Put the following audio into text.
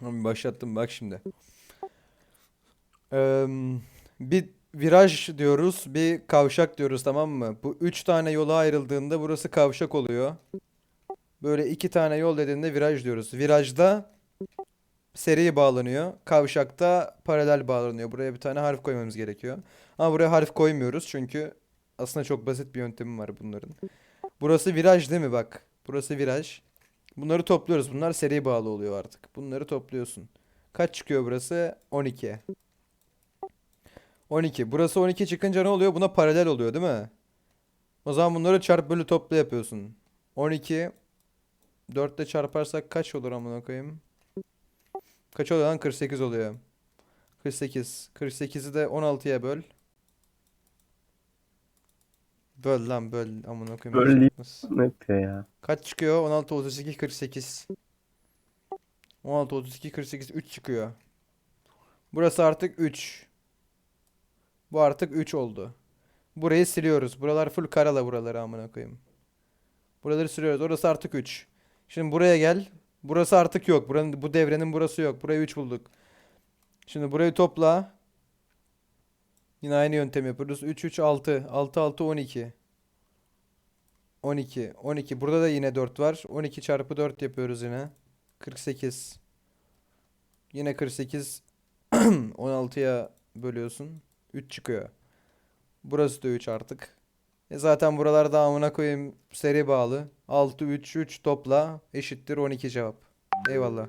Başlattım bak şimdi. Eee, bir viraj diyoruz, bir kavşak diyoruz tamam mı? Bu üç tane yola ayrıldığında burası kavşak oluyor. Böyle iki tane yol dediğinde viraj diyoruz. Virajda seri bağlanıyor. Kavşakta paralel bağlanıyor. Buraya bir tane harf koymamız gerekiyor. Ama buraya harf koymuyoruz çünkü aslında çok basit bir yöntemi var bunların. Burası viraj değil mi bak? Burası viraj. Bunları topluyoruz. Bunlar seri bağlı oluyor artık. Bunları topluyorsun. Kaç çıkıyor burası? 12. 12. Burası 12 çıkınca ne oluyor? Buna paralel oluyor değil mi? O zaman bunları çarp bölü topla yapıyorsun. 12 4 ile çarparsak kaç olur amına koyayım? Kaç oluyor lan? 48 oluyor. 48. 48'i de 16'ya böl. Böl lan böl amına koyayım. Böl. Ne yapıyor ya? Kaç çıkıyor? 16, 32, 48. 16, 32, 48, 3 çıkıyor. Burası artık 3. Bu artık 3 oldu. Burayı siliyoruz. Buralar full karala buraları amına koyayım. Buraları siliyoruz. Orası artık 3. Şimdi buraya gel. Burası artık yok. Buranın, bu devrenin burası yok. Burayı 3 bulduk. Şimdi burayı topla. Yine aynı yöntem yapıyoruz. 3, 3, 6. 6, 6, 12. 12. 12. Burada da yine 4 var. 12 çarpı 4 yapıyoruz yine. 48. Yine 48. 16'ya bölüyorsun. 3 çıkıyor. Burası da 3 artık. E zaten buralarda amına koyayım seri bağlı. 6 3 3 topla eşittir 12 cevap. Eyvallah.